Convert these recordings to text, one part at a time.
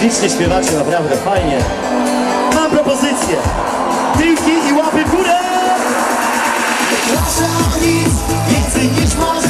Ślicznie śpiewacie, naprawdę fajnie. Mam propozycję. Tyłki i łapy w górę! Proszę o nic, więcej niż możesz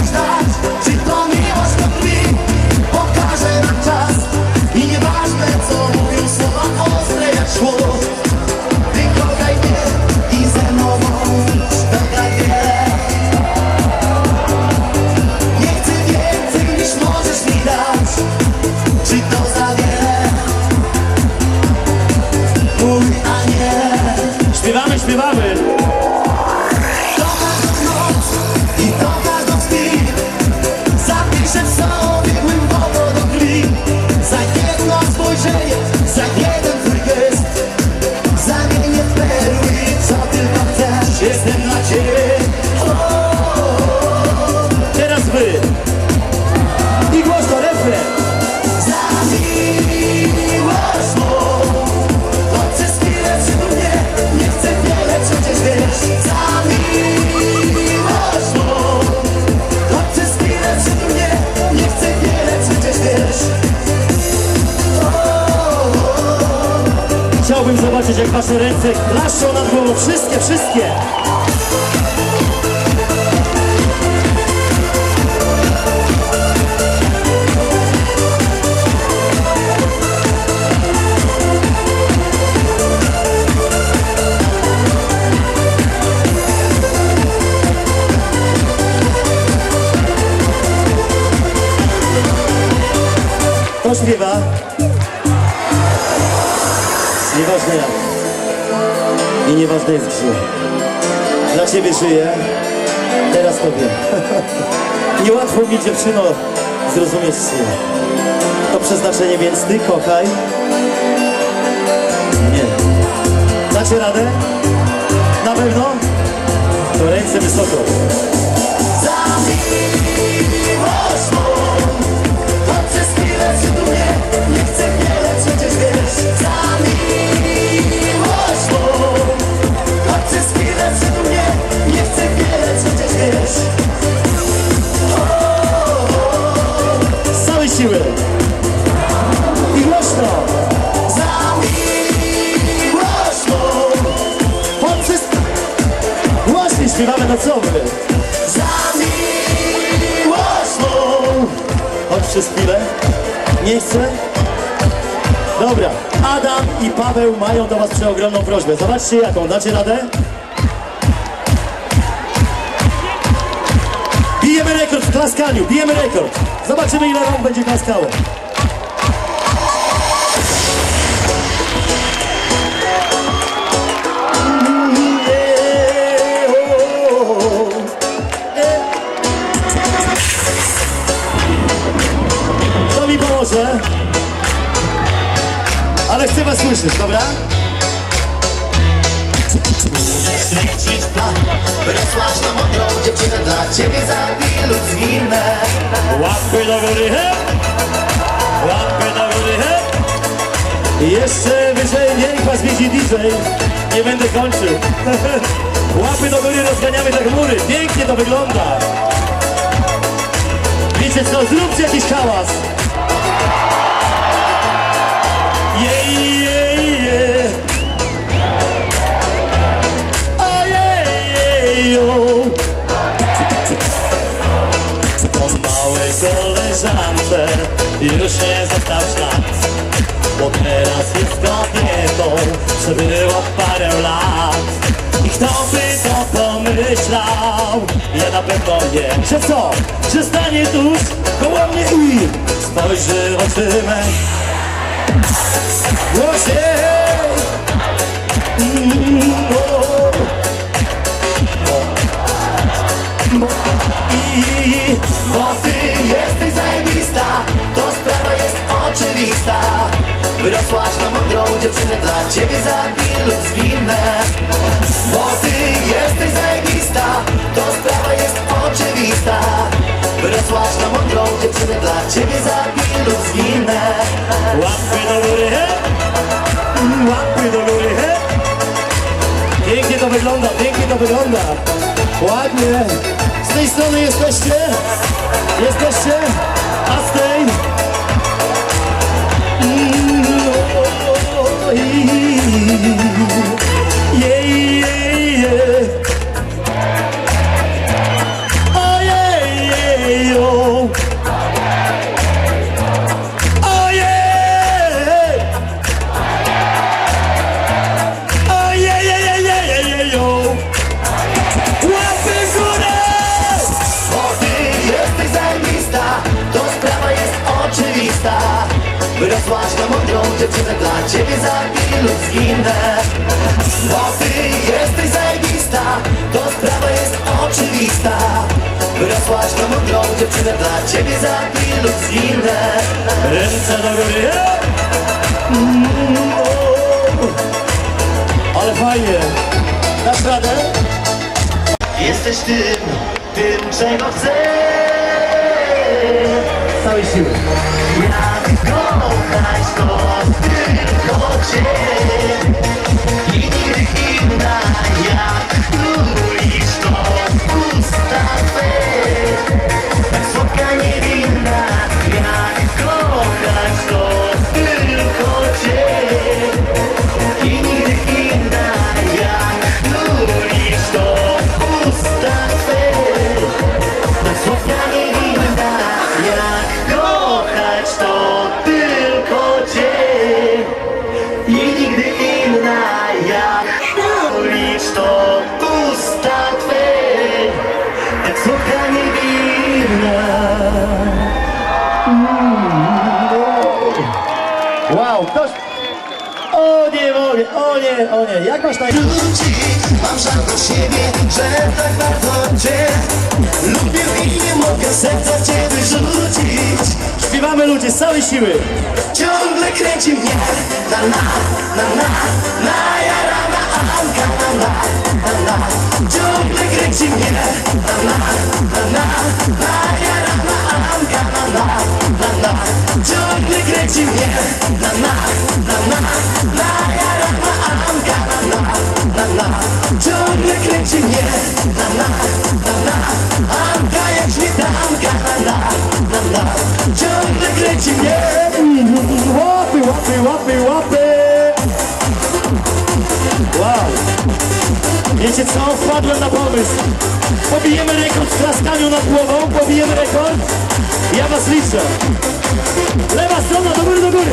Chciałbym zobaczyć, jak wasze ręce klaszczą nad głową. Wszystkie, wszystkie! Nieważne jest gdzie. Dla ciebie żyję. Teraz tobie. Niełatwo mi dziewczyno zrozumieć się. To przeznaczenie, więc ty kochaj. Nie. Dacie radę? Na pewno? To ręce wysoko. Za Wy? Za miłość mą Chodź przez chwilę. Nie chcę? Dobra. Adam i Paweł mają do was przeogromną prośbę. Zobaczcie jaką. Dacie radę? Bijemy rekord w klaskaniu. Bijemy rekord. Zobaczymy ile rąk będzie klaskało. Słyszeć, dobra? Śledzić plan Wyrosłaś na mądrą dziewczynę Dla ciebie zabiję lud zwinę Łapy do góry, hep! Łapy do góry, hep! I jeszcze wyżej niech was widzi DJ. Nie będę kończył. Łapy do góry rozganiamy te chmury. Pięknie to wygląda. Wiecie co? Zróbcie jakiś hałas. Kto by to pomyślał? Ja na pewno nie Że co? Że stanie tuż koło mnie i spojrzy oczyma Głośniej! Mm, o. I Bo ty jesteś zajebista To sprawa jest oczywista Wyrosłaś na mądrą dziewczynę Dla ciebie zabiję lud zwinę Bo ty jesteś zajebista To sprawa jest oczywista Wyrosłaś na mądrą dziewczynę Dla ciebie zabiję lud zwinę Łapy do góry, he! Łapy do góry, he! Pięknie to wygląda, pięknie to wygląda. Ładnie. Z tej strony jesteście? Jesteście? Zginę Bo ty jesteś zajebista To sprawa jest oczywista Wyrosłaś na mądrą dziewczynę Dla ciebie zabiję lub zginę Ręce do góry. Mm, o. Ale fajnie. Dasz radę? Jesteś tym, tym czego chcę Całej siły. Jak kochać to tylko Cię I nigdy I nigdy inna jak Licz to usta Twe. Tak słodka niewinna. Wow, ktoś... O nie mogę, o nie, o nie. Jak masz na imię? Ludzi, mam żal do siebie, że tak bardzo Cię Lubię i nie mogę serca Cię wyrzucić Śpiewamy ludzie z całej siły. Ciągle kręci mnie na na, na na, na jara na Anka na na, na na Ciągle kręci mnie na na, na na, na jara na Anka na na, na na Ciągle kręci mnie Mnie Łapy, łapy, łapy, łapy! Wow! Wiecie co? Wpadłem na pomysł. Pobijemy rekord w klaskaniu nad głową, pobijemy rekord. Ja was liczę. Lewa strona, do góry, do góry.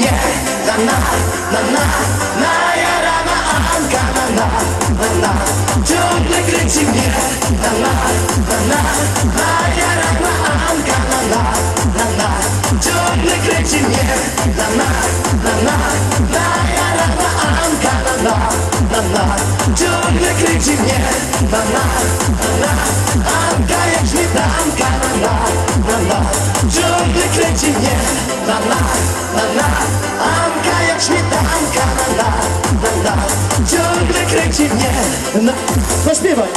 Mnie na na, na na, na jara na Anka na na, na na Ciągle kręci mnie na na, na na, na jara na Anka na na, na na Ciągle kręci mnie na na, na na, na jara na Anka na na, na na Ciągle kręci mnie na na, na na Na... Zaśpiewaj.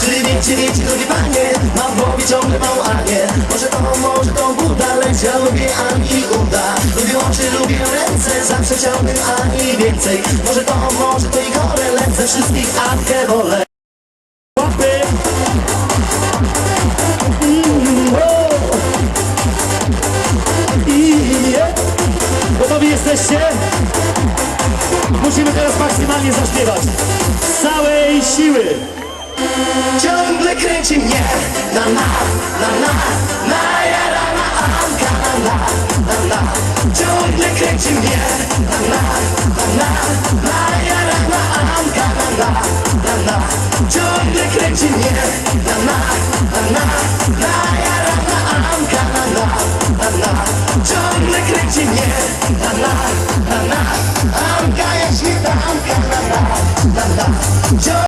Czy wiecie, wiecie, drogie panie Mam w głowie ciągle Anię Może to, może to Buda Lecz ja lubię Ani uda Lubię oczy, lubię ręce Zawsze chciałbym Ani więcej Może to, może to Igorę Lecz ze wszystkich Ankę wolę. I. Gotowi jesteście? Musimy teraz maksymalnie zaśpiewać. Z całej siły. Ciągle kręci mnie na na, na na, na jara na Anka na na, na na Ciągle kręci mnie na na, na